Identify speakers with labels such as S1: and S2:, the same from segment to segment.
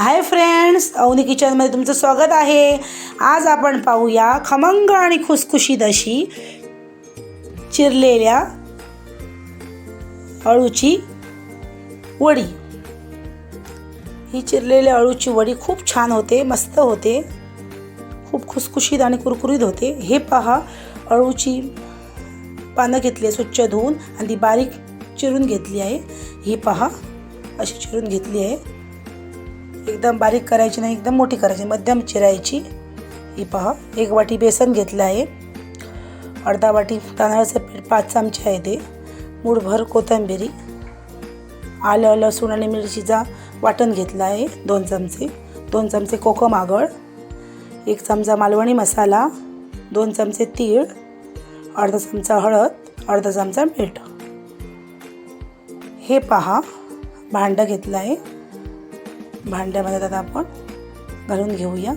S1: Hi friends Avni किचनमध्ये तुमचं स्वागत आहे. आज आपण पाहूया खमंग आणि खुसखुशीत अशी चिरलेल्या अळूची वडी. ही चिरलेल्या अळूची वडी खूप छान होते मस्त होते. खूप खुसखुशीत आणि कुरकुरीत होते. हे पहा अळूची पानं घेतली आहे स्वच्छ धुवून आणि ती बारीक चिरून घेतली आहे. ही पहा अशी चिरून घेतली आहे. एकदम बारीक करायची नाही एकदम मोठी करायची मध्यम चिरायची. ही पहा एक वाटी बेसन घेतलं आहे. अर्धा वाटी तांदळाचं पीठ पाच चमचे आहे ते. मूठभर कोथिंबिरी आलं लसूण आणि मिरचीचा वाटण घेतला आहे दोन चमचे. दोन चमचे कोकम आगळ एक चमचा मालवणी मसाला दोन चमचे तीळ अर्धा चमचा हळद अर्धा चमचा मीठ. हे पहा भांडं घेतलं आहे. भांड्यामध्ये आता आपण घालून घेऊया.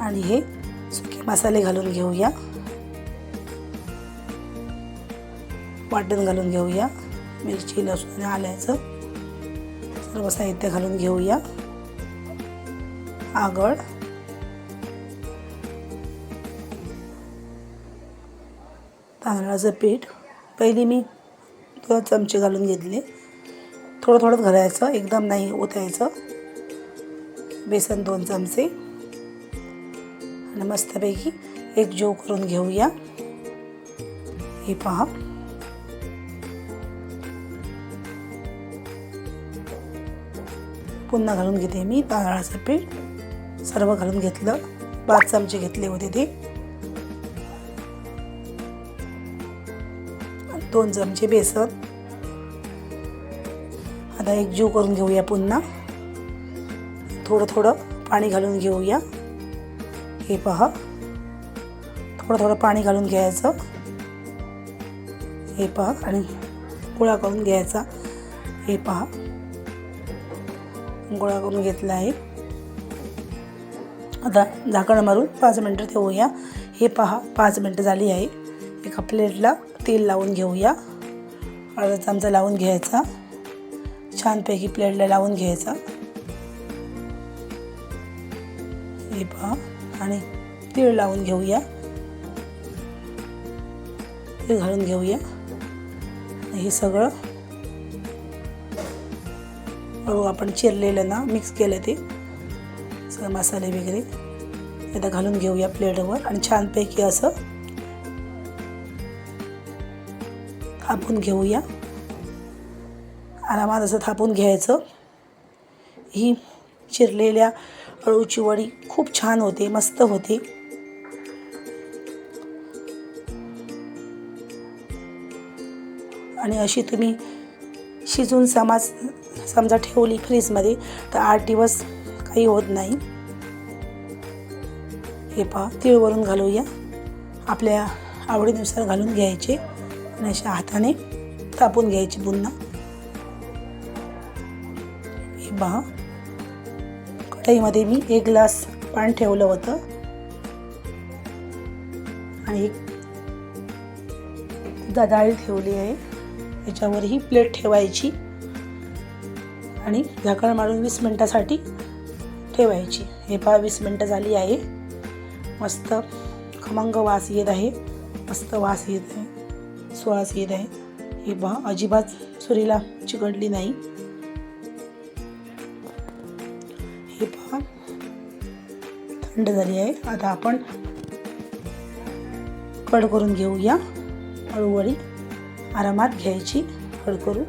S1: आणि हे सुके मसाले घालून घेऊया. वाटण घालून घेऊया. मिरची लसूण आणि आल्याचं सर्व साहित्य घालून घेऊया. आगळ. तांदळाचं पीठ. पहिली मी दोन चमचे घालून घेतले. थोडं थोडं घालायचं एकदम नाही ओतायचं बेसन दोन चमचे. आणि मस्तपैकी एक जो करून घेऊया. हे पहा. पुन्हा घालून घेते मी तांदळाचं पीठ. सर्व घालून घेतलं. पाच चमचे घेतले होते ते. दोन चमचे बेसन. आता एक जीव करून घेऊया पुन्हा. थोडं थोडं पाणी घालून घेऊया. हे पहा. थोडं थोडं पाणी घालून घ्यायचं. हे पहा. आणि गोळा करून घ्यायचा. हे पहा. गोळा करून घेतला आहे. आता झाकण मारून पाच मिनटं ठेवूया. हे पहा. पाच मिनटं झाली आहे. एका प्लेटला तेल लावून घेऊया. अर्धा चमचा लावून घ्यायचा. छानपैकी प्लेटला लावून घ्यायचा. हे पहा. आणि तीळ लावून घेऊया. तीळ घालून घेऊया. हे सगळं अळू आपण चिरलेलं ना मिक्स केलं ते सगळं मसाले वगैरे आता घालून घेऊया प्लेटवर. आणि छानपैकी असं थापून घेऊया. आरामात असं थापून घ्यायचं. ही चिरलेल्या अळूची वडी खूप छान होते मस्त होते. आणि अशी तुम्ही शिजून समाज समजा ठेवली फ्रीजमध्ये तर आठ दिवस काही होत नाही. हे पहा तिळवरून घालूया. आपल्या आवडीनुसार घालून घ्यायचे. आणि अशा हाताने तापून घ्यायची पुन्हा. हे पहा. कढईमध्ये मी एक ग्लास पाणी ठेवलं होतं. आणि एक डाळी ठेवली आहे. याच्यावर ही प्लेट ठेवायची. आणि झाकण मारून वीस मिनटासाठी ठेवायची. हे पहा वीस मिनटं झाली आहे. मस्त खमंग वास येत आहे. मस्त वास येत आहे. सुवास येत आहे. हे पहा अजिबात सुरीला चिकटली नाही. हे पहा थंड झाली आहे. आता आपण कड करून घेऊया. हळूवळी आरामात घ्यायची कड करू.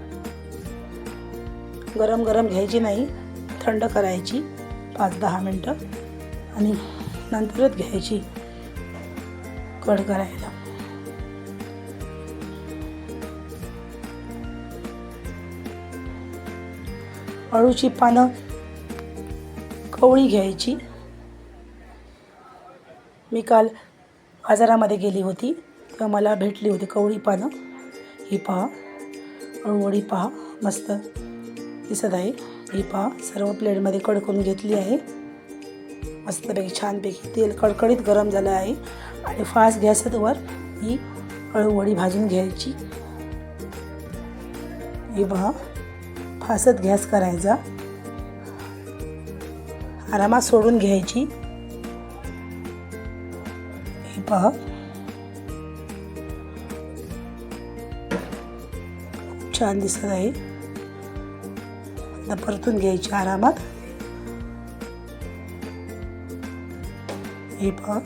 S1: गरम गरम घ्यायची नाही थंड करायची पाच दहा मिनटं. आणि नंतरच घ्यायची कड करायला. अळूची पानं कवळी घ्यायची. मी काल बाजारामध्ये गेली होती तेव्हा मला भेटली होती कवळी पानं. ही पहा अळूवडी पहा मस्त दिसत आहे. ही पहा सर्व प्लेटमध्ये कडकून घेतली आहे. मस्तपैकी छानपैकी तेल कडकडीत गरम झालं आहे. आणि फास्ट गॅसवर ही अळूवडी भाजून घ्यायची. ही पहा फासत गॅस करायचा. आरामात सोडून घ्यायची. हे पहा. खूप छान दिसत आहे. आता परतून घ्यायची आरामात. हे पहा.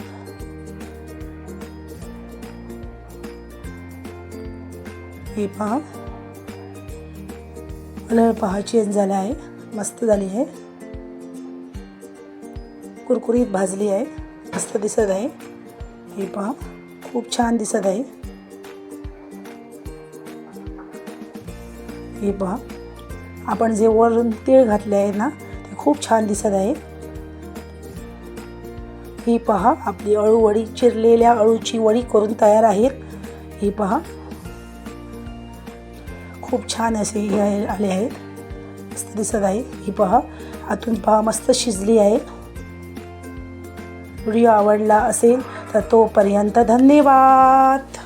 S1: हे पहा. कलर पहा चेंज झाला आहे. मस्त झाली आहे. कुरकुरीत भाजली आहे. मस्त दिसत आहे. हे पहा खूप छान दिसत आहे. हे पहा आपण जे वरून तीळ घातले आहे ना ते खूप छान दिसत आहे. ही पहा आपली अळू वडी चिरलेल्या अळूची वडी करून तयार आहेत. ही पहा खूप छान असे हे आहे- आले आहेत. मस्त दिसत आहे. ही पहा. आतून पहा मस्त शिजली आहे. व्हिडिओ आवडला असेल तर तोपर्यंत धन्यवाद.